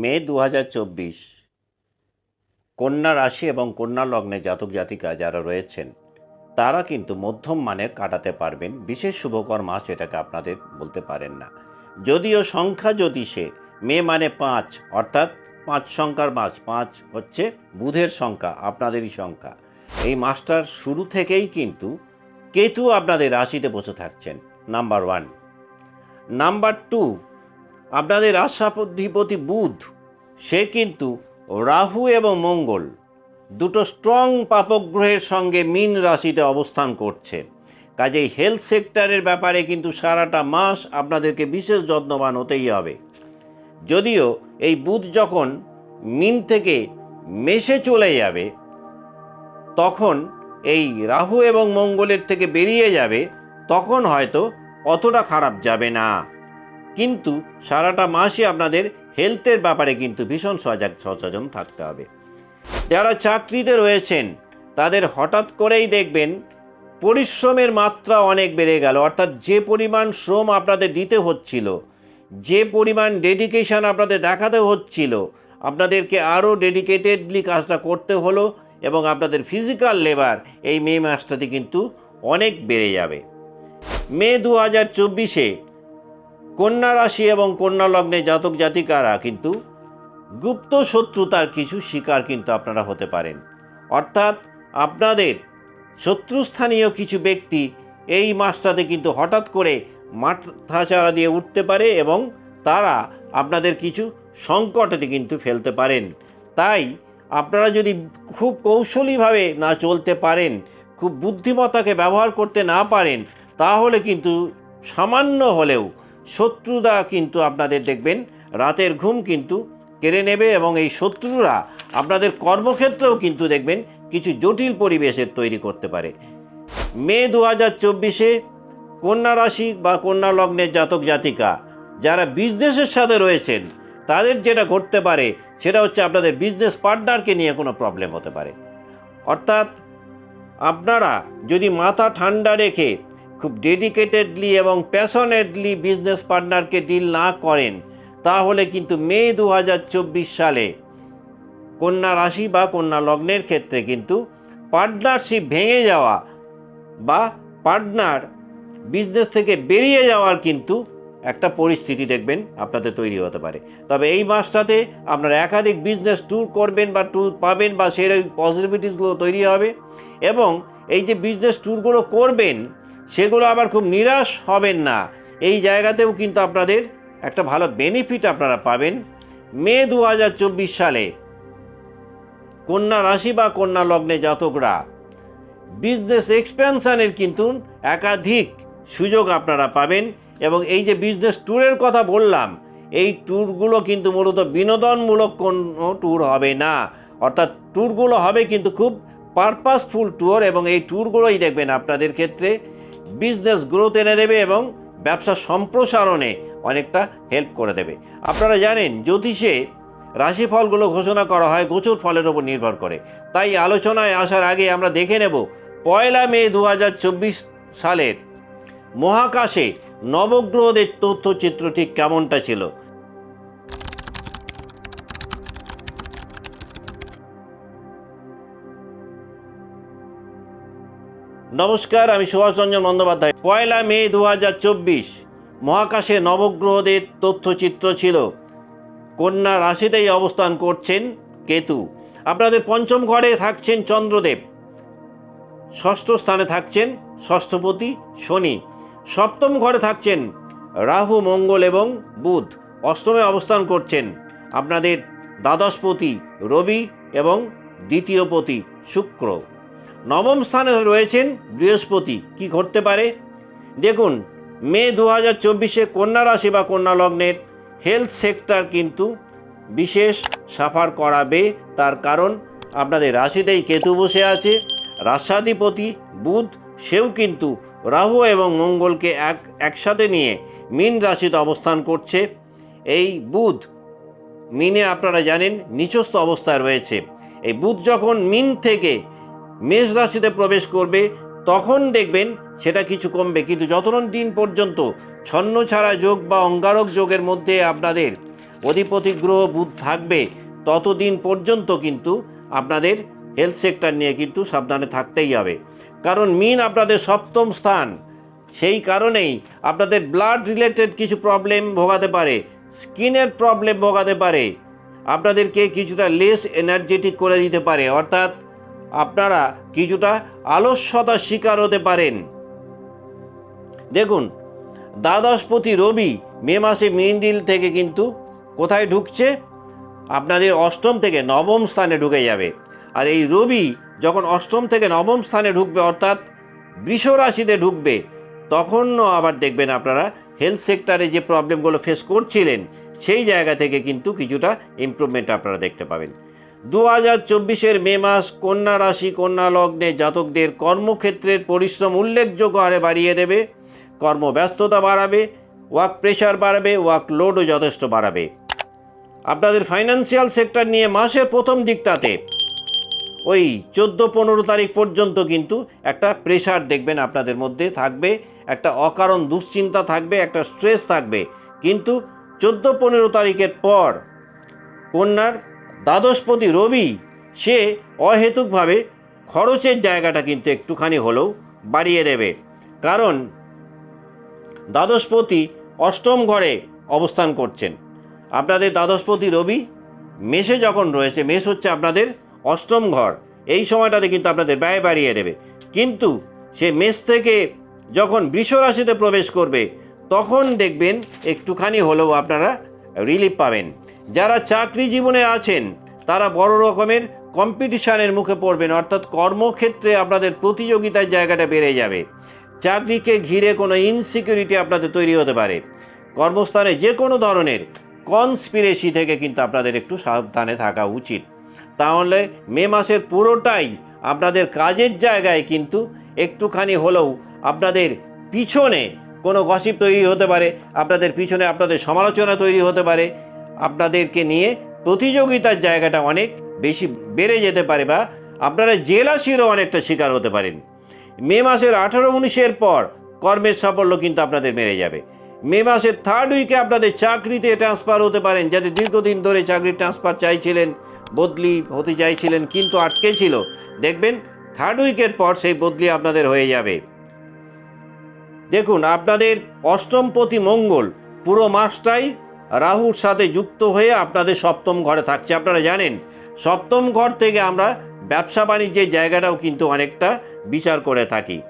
মে দু কন্যা রাশি এবং কন্যা লগ্নে জাতক জাতিকা যারা রয়েছেন, তারা কিন্তু মধ্যম মানের কাটাতে পারবেন। বিশেষ শুভকর মাস এটাকে আপনাদের বলতে পারেন না। যদিও সংখ্যা জ্যোতিষে মে মানে পাঁচ, অর্থাৎ পাঁচ সংখ্যার মাস। পাঁচ হচ্ছে বুধের সংখ্যা, আপনাদেরই সংখ্যা। এই মাসটার শুরু থেকেই কিন্তু কেতু আপনাদের রাশিতে বসে থাকছেন, নাম্বার ওয়ান। নাম্বার টু আপনাদের রাশাধিপতি বুধ, সে কিন্তু রাহু এবং মঙ্গল, দুটো স্ট্রং পাপগ্রহের সঙ্গে মিন রাশিতে অবস্থান করছে। কাজেই হেলথ সেক্টরের ব্যাপারে কিন্তু সারাটা মাস আপনাদেরকে বিশেষ যত্নবান হতেই হবে। যদিও এই বুধ যখন মিন থেকে মেশে চলে যাবে, তখন এই রাহু এবং মঙ্গলের থেকে বেরিয়ে যাবে, তখন হয়তো অতটা খারাপ যাবে না। কিন্তু সারাটা মাসই আপনাদের হেলথের ব্যাপারে কিন্তু ভীষণ সজাগ সচেতন থাকতে হবে। যারা চাকরিতে রয়েছেন, তাদের হঠাৎ করেই দেখবেন পরিশ্রমের মাত্রা অনেক বেড়ে গেল। অর্থাৎ যে পরিমাণ শ্রম আপনাদের দিতে হচ্ছিল, যে পরিমাণ ডেডিকেশন আপনাদের দেখাতে হচ্ছিল, আপনাদেরকে আরও ডেডিকেটেডলি কাজটা করতে হলো এবং আপনাদের ফিজিক্যাল লেবার এই মে মাসটাতে কিন্তু অনেক বেড়ে যাবে। মে দু হাজার চব্বিশে কন্যা রাশি এবং কন্যা লগ্নে জাতক জাতিকারা কিন্তু গুপ্ত শত্রুতার কিছু শিকার কিন্তু আপনারা হতে পারেন। অর্থাৎ আপনাদের শত্রুস্থানীয় কিছু ব্যক্তি এই মাসটাতে কিন্তু হঠাৎ করে মাথাচাড়া দিয়ে উঠতে পারে এবং তারা আপনাদের কিছু সংকটে কিন্তু ফেলতে পারেন। তাই আপনারা যদি খুব কৌশলীভাবে না চলতে পারেন, খুব বুদ্ধিমত্তাকে ব্যবহার করতে না পারেন, তাহলে কিন্তু সামান্য হলেও শত্রুরা কিন্তু আপনাদের দেখবেন, রাতের ঘুম কিন্তু কেড়ে নেবে এবং এই শত্রুরা আপনাদের কর্মক্ষেত্রেও কিন্তু দেখবেন কিছু জটিল পরিবেশের তৈরি করতে পারে। মে দু হাজার চব্বিশে কন্যা রাশি বা কন্যা লগ্নের জাতক জাতিকা যারা বিজনেসের সাথে রয়েছেন, তাদের যেটা ঘটতে পারে সেটা হচ্ছে আপনাদের বিজনেস পার্টনারকে নিয়ে কোনো প্রবলেম হতে পারে। অর্থাৎ আপনারা যদি মাথা ঠান্ডা রেখে খুব ডেডিকেটেডলি এবং প্যাশনেটলি বিজনেস পার্টনারকে ডিল না করেন, তাহলে কিন্তু মে দু হাজার চব্বিশ সালে কন্যা রাশি বা কন্যা লগ্নের ক্ষেত্রে কিন্তু পার্টনারশিপ ভেঙে যাওয়া বা পার্টনার বিজনেস থেকে বেরিয়ে যাওয়ার কিন্তু একটা পরিস্থিতি দেখবেন আপনাদের তৈরি হতে পারে। তবে এই মাসটাতে আপনারা একাধিক বিজনেস ট্যুর করবেন বা ট্যুর পাবেন বা সেই পসিবিলিটিসগুলো তৈরি হবে এবং এই যে বিজনেস ট্যুরগুলো করবেন সেগুলো আবার খুব নিরাশ হবেন না। এই জায়গাতেও কিন্তু আপনাদের একটা ভালো বেনিফিট আপনারা পাবেন। মে দু হাজার চব্বিশ সালে কন্যা রাশি বা কন্যা লগ্নে জাতকরা বিজনেস এক্সপেনশনের কিন্তু একাধিক সুযোগ আপনারা পাবেন এবং এই যে বিজনেস ট্যুরের কথা বললাম, এই ট্যুরগুলো কিন্তু মূলত বিনোদনমূলক কোনো ট্যুর হবে না। অর্থাৎ ট্যুরগুলো হবে কিন্তু খুব পারপাসফুল ট্যুর এবং এই ট্যুরগুলোই দেখবেন আপনাদের ক্ষেত্রে বিজনেস গ্রোথ এনে দেবে এবং ব্যবসা সম্প্রসারণে অনেকটা হেল্প করে দেবে। আপনারা জানেন, জ্যোতিষে রাশিফলগুলো ঘোষণা করা হয় গোচর ফলের ওপর নির্ভর করে। তাই আলোচনায় আসার আগে আমরা দেখে নেব, পয়লা মে দু হাজার চব্বিশ সালের মহাকাশে নবগ্রহদের তথ্যচিত্র ঠিক কেমনটা ছিল? নমস্কার, আমি সুভাষ রঞ্জন বন্দ্যোপাধ্যায়। পয়লা মে দু হাজার চব্বিশ, মহাকাশে নবগ্রহদের তথ্যচিত্র ছিল। কন্যা রাশিতেই অবস্থান করছেন কেতু। আপনাদের পঞ্চম ঘরে থাকছেন চন্দ্রদেব। ষষ্ঠ স্থানে থাকছেন ষষ্ঠপতি শনি। সপ্তম ঘরে থাকছেন রাহু, মঙ্গল এবং বুধ। অষ্টমে অবস্থান করছেন আপনাদের দ্বাদশপতি রবি এবং দ্বিতীয়পতি শুক্র। নবম স্থানে রয়েছেন বৃহস্পতি। কি ঘটতে পারে? দেখুন, মে দু হাজার চব্বিশে কন্যা রাশি বা কন্যা লগ্নের হেলথ সেক্টর কিন্তু বিশেষ সাফার করাবে। তার কারণ, আপনাদের রাশিতেই কেতু বসে আছে। রাশাধিপতি বুধ, সেও কিন্তু রাহু এবং মঙ্গলকে এক, একসাথে নিয়ে মীন রাশিতে অবস্থান করছে। এই বুধ, মিনে আপনারা জানেন নিচস্থ অবস্থায় রয়েছে। এই বুধ যখন মিন থেকে মেষ রাশিতে প্রবেশ করবে, তখন দেখবেন সেটা কিছু কমবে। কিন্তু যতক্ষণ দিন পর্যন্ত ছন্ন ছাড়া যোগ বা অঙ্গারক যোগের মধ্যে আপনাদের অধিপতি গ্রহ বুধ থাকবে, ততদিন পর্যন্ত কিন্তু আপনাদের হেলথ সেক্টর নিয়ে কিন্তু সাবধানে থাকতেই হবে। কারণ মিন আপনাদের সপ্তম স্থান। সেই কারণেই আপনাদের ব্লাড রিলেটেড কিছু প্রবলেম ভোগাতে পারে স্কিনের প্রবলেম ভোগাতে পারে। আপনাদেরকে কিছুটা লেস এনার্জেটিক করে দিতে পারে। অর্থাৎ আপনারা কিছুটা আলস্যতার শিকার হতে পারেন। দেখুন, দ্বাদশপতি রবি মে মাসে মিন্দিল থেকে কিন্তু কোথায় ঢুকছে? আপনাদের অষ্টম থেকে নবম স্থানে ঢুকে যাবে। আর এই রবি যখন অষ্টম থেকে নবম স্থানে ঢুকবে, অর্থাৎ বৃষ রাশিতে ঢুকবে, তখনও আবার দেখবেন আপনারা হেলথ সেক্টরে যে প্রবলেমগুলো ফেস করছিলেন, সেই জায়গা থেকে কিন্তু কিছুটা ইমপ্রুভমেন্ট আপনারা দেখতে পাবেন। দু হাজার চব্বিশের মে মাস কন্যা রাশি, কন্যা লগ্নে জাতকদের কর্মক্ষেত্রের পরিশ্রম উল্লেখযোগ্য হারে বাড়িয়ে দেবে। কর্মব্যস্ততা বাড়াবে ওয়ার্ক প্রেশার বাড়াবে ওয়ার্ক লোডও যথেষ্ট বাড়াবে। আপনাদের ফাইন্যান্সিয়াল সেক্টর নিয়ে মাসের প্রথম দিকটাতে ওই চোদ্দ পনেরো তারিখ পর্যন্ত কিন্তু একটা প্রেশার দেখবেন আপনাদের মধ্যে থাকবে, একটা অকারণ দুশ্চিন্তা থাকবে, একটা স্ট্রেস থাকবে। কিন্তু চোদ্দ পনেরো তারিখের পর কন্যার দ্বাদশপতি রবি, সে অহেতুকভাবে খরচের জায়গাটা কিন্তু একটুখানি হলেও বাড়িয়ে দেবে। কারণ দ্বাদশপতি অষ্টম ঘরে অবস্থান করছেন। আপনাদের দ্বাদশপতি রবি মেষে যখন রয়েছে, মেষ হচ্ছে আপনাদের অষ্টম ঘর। এই সময়টাতে কিন্তু আপনাদের ব্যয় বাড়িয়ে দেবে। কিন্তু সে মেষ থেকে যখন বৃষ রাশিতে প্রবেশ করবে, তখন দেখবেন একটুখানি হলেও আপনারা রিলিফ পাবেন। যারা চাকরি জীবনে আছেন, তারা বড় রকমের কম্পিটিশনের মুখে পড়বেন, অর্থাৎ কর্মক্ষেত্রে আপনাদের প্রতিযোগিতার জায়গাটা বেড়ে যাবে। চাকরিকে ঘিরে কোনো ইনসিকিউরিটি আপনাদের তৈরি হতে পারে। কর্মস্থানে যে কোনো ধরনের কনস্পিরেসি থেকে কিন্তু আপনাদের একটু সাবধানে থাকা উচিত। তাহলে মে মাসের পুরোটাই আপনাদের কাজের জায়গায় কিন্তু একটুখানি হলেও আপনাদের পিছনে কোনো গসিপ তৈরি হতে পারে, আপনাদের পিছনে আপনাদের সমালোচনা তৈরি হতে পারে আপনাদেরকে নিয়ে প্রতিযোগিতার জায়গাটা অনেক বেশি বেড়ে যেতে পারে বা আপনারা জেলাসিরও অনেকটা শিকার হতে পারেন। মে মাসের আঠারো উনিশের পর কর্মের সাফল্য কিন্তু আপনাদের মেরে যাবে। মে মাসের থার্ড উইকে আপনাদের চাকরিতে ট্রান্সফার হতে পারেন। যাতে দীর্ঘদিন ধরে চাকরির ট্রান্সফার চাইছিলেন, বদলি হতে চাইছিলেন, কিন্তু আটকে ছিল। দেখবেন থার্ড উইকের পর সেই বদলি আপনাদের হয়ে যাবে। দেখুন, আপনাদের অষ্টমপতি মঙ্গল পুরো মাসটাই রাহুর সাথে যুক্ত হয়ে আপনাদের সপ্তম ঘরে থাকছে। আপনারা জানেন, সপ্তম ঘর থেকে আমরা ব্যবসা বাণিজ্যের জায়গাটাও কিন্তু অনেকটা বিচার করে থাকি।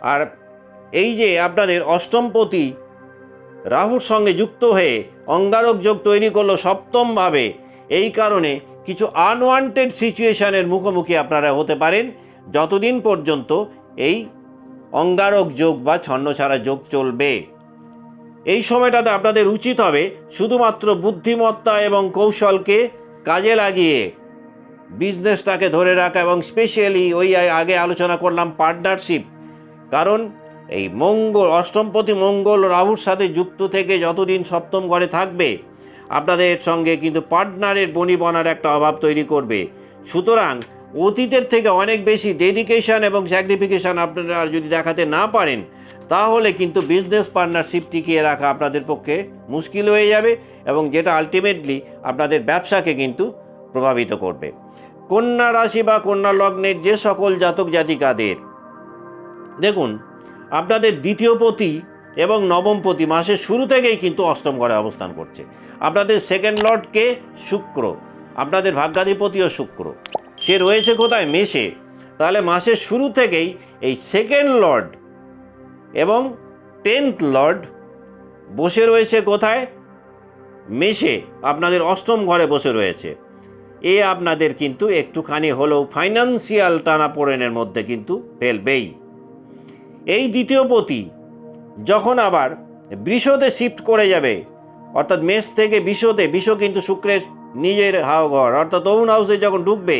আর এই যে আপনাদের অষ্টমপতি রাহুর সঙ্গে যুক্ত হয়ে অঙ্গারক যোগ তৈরি করল সপ্তমভাবে, এই কারণে কিছু আনওয়ান্টেড সিচুয়েশনের মুখোমুখি আপনারা হতে পারেন। যতদিন পর্যন্ত এই অঙ্গারক যোগ বা ছন্নছাড়া যোগ চলবে। এই সময়টাতে আপনাদের উচিত হবে শুধুমাত্র বুদ্ধিমত্তা এবং কৌশলকে কাজে লাগিয়ে বিজনেসটাকে ধরে রাখা এবং স্পেশালি ওই আগে আলোচনা করলাম পার্টনারশিপ। কারণ এই মঙ্গল, অষ্টমপতি মঙ্গল রাহুর সাথে যুক্ত থেকে যতদিন সপ্তম ঘরে থাকবে, আপনাদের সঙ্গে কিন্তু পার্টনারের বনিবনার একটা অভাব তৈরি করবে। সুতরাং অতীতের থেকে অনেক বেশি ডেডিকেশন এবং স্যাক্রিফিকেশন আপনারা যদি দেখাতে না পারেন, তাহলে কিন্তু বিজনেস পার্টনারশিপ টিকিয়ে রাখা আপনাদের পক্ষে মুশকিল হয়ে যাবে এবং যেটা আলটিমেটলি আপনাদের ব্যবসাকে কিন্তু প্রভাবিত করবে। কন্যা রাশি বা কন্যা লগ্নের যে সকল জাতক জাতিকাদের, দেখুন, আপনাদের দ্বিতীয় পতি এবং নবম পতি মাসের শুরু থেকেই কিন্তু অষ্টম ঘরে অবস্থান করছে। আপনাদের সেকেন্ড লর্ডকে শুক্র, আপনাদের ভাগ্যাধিপতিও শুক্র। সে রয়েছে কোথায়? মেষে তাহলে মাসের শুরু থেকেই এই সেকেন্ড লর্ড এবং টেন্থ লর্ড বসে রয়েছে কোথায়? মেষে আপনাদের অষ্টম ঘরে বসে রয়েছে। এ আপনাদের কিন্তু একটুখানি হলেও ফাইন্যান্সিয়াল টানাপোড়েনের মধ্যে কিন্তু ফেলবেই। এই দ্বিতীয় পতি যখন আবার বৃষতে শিফট করে যাবে, অর্থাৎ মেষ থেকে বিশ্বতে বিশ্ব কিন্তু শুক্রের নিজের হাওঘর, অর্থাৎ অরুণ হাউসে যখন ঢুকবে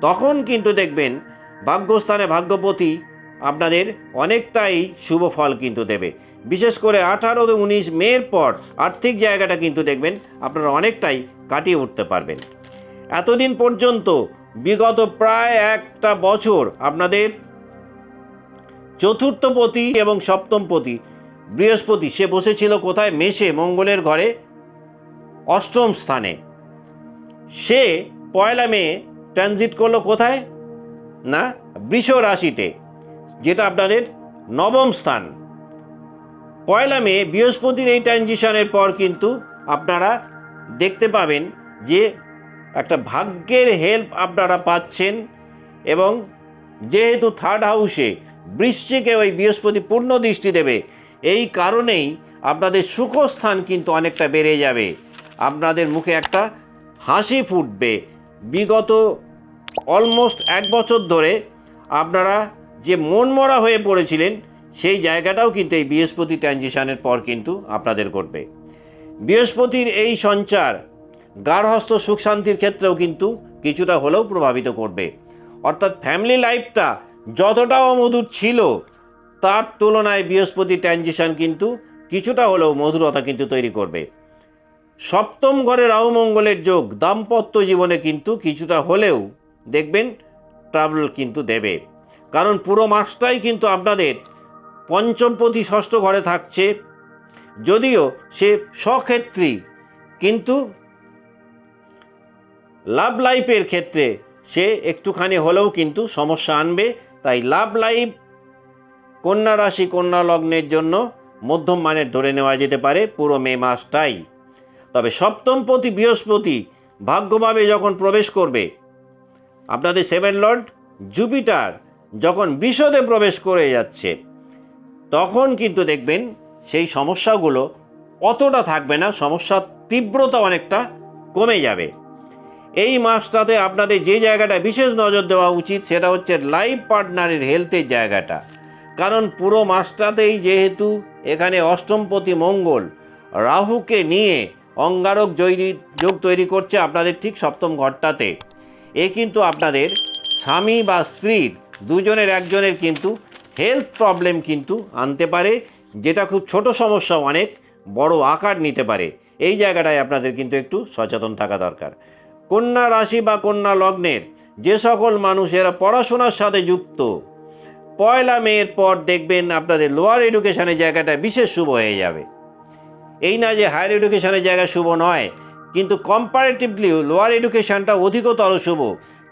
তখন কিন্তু দেখবেন ভাগ্যস্থানে ভাগ্যপতি আপনাদের অনেকটাই শুভ ফল কিন্তু দেবে। বিশেষ করে আঠারো উনিশ মের পর আর্থিক জায়গাটা কিন্তু দেখবেন আপনারা অনেকটাই কাটিয়ে উঠতে পারবেন। এতদিন পর্যন্ত বিগত প্রায় একটা বছর আপনাদের চতুর্থপতি এবং সপ্তমপতি বৃহস্পতি, সে বসেছিল কোথায়? মেষে, মঙ্গলের ঘরে অষ্টম স্থানে। সে পয়লা মে ট্রানজিট করল কোথায়? না, বৃষ রাশিতে, যেটা আপনাদের নবম স্থান। পয়লা মে, বৃহস্পতির এই ট্রানজিশনের পর কিন্তু আপনারা দেখতে পাবেন যে একটা ভাগ্যের হেল্প আপনারা পাচ্ছেন এবং যেহেতু থার্ড হাউসে বৃশ্চিকে ওই বৃহস্পতি পূর্ণ দৃষ্টি দেবে, এই কারণেই আপনাদের সুখস্থান কিন্তু অনেকটা বেড়ে যাবে। আপনাদের মুখে একটা হাসি ফুটবে বিগত অলমোস্ট এক বছর ধরে আপনারা যে মনমরা হয়ে পড়েছিলেন, সেই জায়গাটাও কিন্তু এই বৃহস্পতি ট্রানজিশনের পর কিন্তু আপনাদের ঘটবে। বৃহস্পতির এই সঞ্চার গার্হস্থ সুখ শান্তির ক্ষেত্রেও কিন্তু কিছুটা হলেও প্রভাবিত করবে। অর্থাৎ ফ্যামিলি লাইফটা যতটা অমধুর ছিল, তার তুলনায় বৃহস্পতি ট্রানজিশন কিন্তু কিছুটা হলেও মধুরতা কিন্তু তৈরি করবে। সপ্তম ঘরে রাহু মঙ্গলের যোগ, দাম্পত্য জীবনে কিন্তু কিছুটা হলেও দেখবেন ট্রাবল কিন্তু দেবে। কারণ পুরো মাসটাই কিন্তু আপনাদের পঞ্চমপতি ষষ্ঠ ঘরে থাকছে। যদিও সে স্বক্ষেত্রী কিন্তু লাভ লাইফের ক্ষেত্রে সে একটুখানি হলেও কিন্তু সমস্যা আনবে। তাই লাভ লাইফ কন্যা রাশি, কন্যা লগ্নের জন্য মধ্যম মানের ধরে নেওয়া যেতে পারে পুরো মে মাসটাই। তবে সপ্তম সপ্তমপতি বৃহস্পতি ভাগ্যভাবে যখন প্রবেশ করবে, আপনাদের সেভেন লর্ড জুপিটার যখন বিশদে প্রবেশ করে যাচ্ছে, তখন কিন্তু দেখবেন সেই সমস্যাগুলো অতটা থাকবে না, সমস্যার তীব্রতা অনেকটা কমে যাবে। এই মাসটাতে আপনাদের যে জায়গাটা বিশেষ নজর দেওয়া উচিত, সেটা হচ্ছে লাইফ পার্টনারের হেলথের জায়গাটা। কারণ পুরো মাসটাতেই যেহেতু এখানে অষ্টমপতি মঙ্গল, রাহুকে নিয়ে অঙ্গারক জৈরি যোগ তৈরি করছে আপনাদের ঠিক সপ্তম ঘরটাতে। এ কিন্তু আপনাদের স্বামী বা স্ত্রীর দুজনের একজনের কিন্তু হেলথ প্রবলেম কিন্তু আনতে পারে, যেটা খুব ছোট সমস্যা অনেক, বড় আকার নিতে পারে। এই জায়গাটায় আপনাদের কিন্তু একটু সচেতন থাকা দরকার। কন্যা রাশি বা কন্যা লগ্নের যে সকল মানুষেরা পড়াশোনার সাথে যুক্ত, পয়লা মেয়ের পর দেখবেন আপনাদের লোয়ার এডুকেশনের জায়গাটা বিশেষ শুভ হয়ে যাবে। এই না যে হায়ার এডুকেশনের জায়গা শুভ নয়, কিন্তু কম্পারেটিভলি লোয়ার এডুকেশনটা অধিকতর শুভ।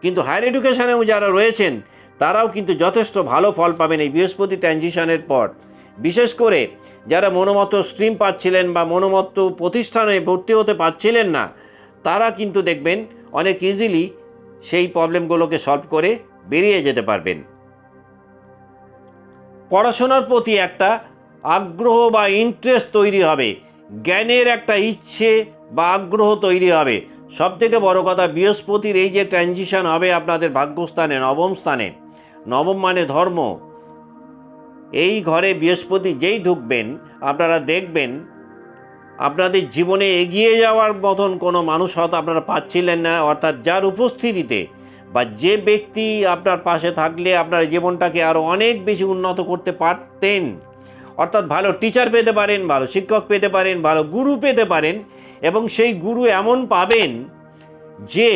কিন্তু হায়ার এডুকেশনেও যারা রয়েছেন, তারাও কিন্তু যথেষ্ট ভালো ফল পাবেন এই বৃহস্পতি ট্রানজিশনের পর। বিশেষ করে যারা মনোমত স্ট্রিম পাচ্ছিলেন বা মনোমত প্রতিষ্ঠানে ভর্তি হতে পারছিলেন না, তারা কিন্তু দেখবেন অনেক ইজিলি সেই প্রবলেমগুলোকে সলভ করে বেরিয়ে যেতে পারবেন। পড়াশোনার প্রতি একটা আগ্রহ বা ইন্টারেস্ট তৈরি হবে। জ্ঞানের একটা ইচ্ছে বা আগ্রহ তৈরি হবে। সব থেকে বড় কথা, বৃহস্পতির এই যে ট্রানজিশন হবে আপনাদের ভাগ্যস্থানে, নবম স্থানে। নবম মানে ধর্ম। এই ঘরে বৃহস্পতি যেই ঢুকবেন, আপনারা দেখবেন, আপনাদের জীবনে এগিয়ে যাওয়ার মতন কোনো মানুষ হয়তো আপনারা পাচ্ছিলেন না, অর্থাৎ যার উপস্থিতিতে বা যে ব্যক্তি আপনার পাশে থাকলে আপনার জীবনটাকে আরও অনেক বেশি উন্নত করতে পারতেন। অর্থাৎ ভালো টিচার পেতে পারেন, ভালো শিক্ষক পেতে পারেন, ভালো গুরু পেতে পারেন এবং সেই গুরু এমন পাবেন যে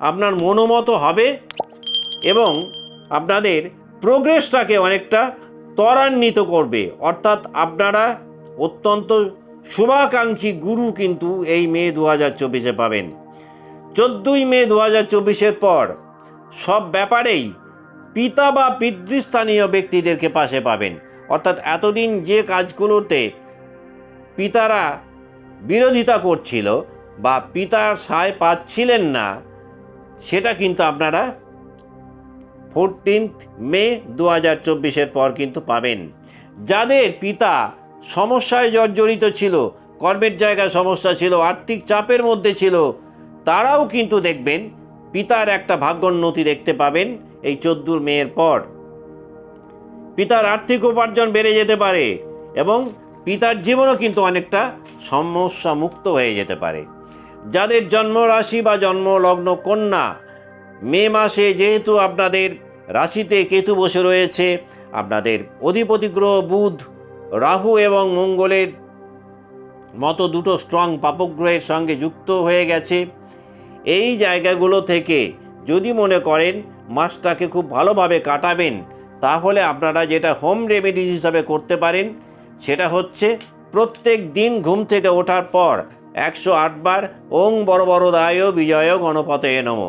আপনার মনোমতো হবে এবং আপনাদের প্রোগ্রেসটাকে অনেকটা ত্বরান্বিত করবে। অর্থাৎ আপনারা অত্যন্ত শুভাকাঙ্ক্ষী গুরু কিন্তু এই মে দু হাজার চব্বিশে পাবেন। চোদ্দোই মে দু হাজার চব্বিশের পর সব ব্যাপারেই পিতা বা পিতৃস্থানীয় ব্যক্তিদেরকে পাশে পাবেন। অর্থাৎ এতদিন যে কাজগুলোতে পিতারা বিরোধিতা করছিল বা পিতার সায় পাচ্ছিলেন না, সেটা কিন্তু আপনারা ফোরটিন্থ মে দু হাজার চব্বিশের পর কিন্তু পাবেন। যাদের পিতা সমস্যায় জর্জরিত ছিল, কর্মের জায়গায় সমস্যা ছিল, আর্থিক চাপের মধ্যে ছিল, তারাও কিন্তু দেখবেন পিতার একটা ভাগ্যোন্নতি দেখতে পাবেন এই চোদ্দোর মেয়ের পর। পিতার আর্থিক উপার্জন বেড়ে যেতে পারে এবং পিতার জীবনও কিন্তু অনেকটা সমস্যা মুক্ত হয়ে যেতে পারে। যাদের জন্ম রাশি বা জন্ম লগ্ন কন্যা, মে মাসে যেহেতু আপনাদের রাশিতে কেতু বসে রয়েছে, আপনাদের অধিপতি গ্রহ বুধ, রাহু এবং মঙ্গলের মতো দুটো স্ট্রং পাপগ্রহের সঙ্গে যুক্ত হয়ে গেছে। এই জায়গাগুলো থেকে যদি মনে করেন, মাসটাকে খুব ভালোভাবে কাটাবেন। তাহলে আপনারা যেটা হোম রেমেডিজ হিসাবে করতে পারেন, সেটা হচ্ছে প্রত্যেক দিন ঘুম থেকে ওঠার পর একশো আটবার ওং বড় বড় দায় বিজয় গণপতে নম।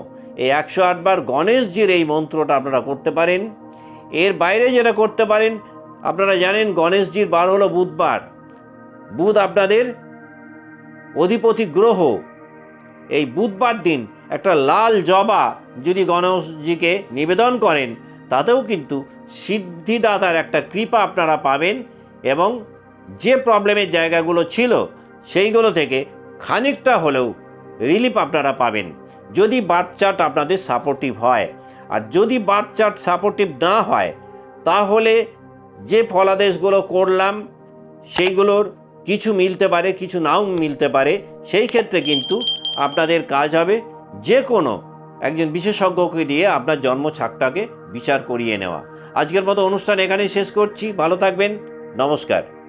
এই একশো আটবার গণেশজির এই মন্ত্রটা আপনারা করতে পারেন। এর বাইরে যেটা করতে পারেন, আপনারা জানেন গণেশজির বার হলো বুধবার। বুধ আপনাদের অধিপতি গ্রহ। এই বুধবার দিন একটা লাল জবা যদি গণেশজিকে নিবেদন করেন, তাতেও কিন্তু সিদ্ধিদাতার একটা কৃপা আপনারা পাবেন এবং যে প্রবলেমের জায়গাগুলো ছিল সেইগুলো থেকে খানিকটা হলেও রিলিফ আপনারা পাবেন। যদি বার্থ চার্ট আপনাদের সাপোর্টিভ হয়, আর যদি বার্থ চার্ট সাপোর্টিভ না হয়, তাহলে যে ফলাদেশগুলো করলাম, সেইগুলোর কিছু মিলতে পারে, কিছু নাও মিলতে পারে, সেই ক্ষেত্রে কিন্তু আপনাদের কাজ হবে যে কোনো একজন বিশেষজ্ঞকে দিয়ে আপনার জন্ম ছাকটাকে বিচার করিয়ে নেওয়া। আজকের মতো অনুষ্ঠান এখানেই শেষ করছি। ভালো থাকবেন। নমস্কার।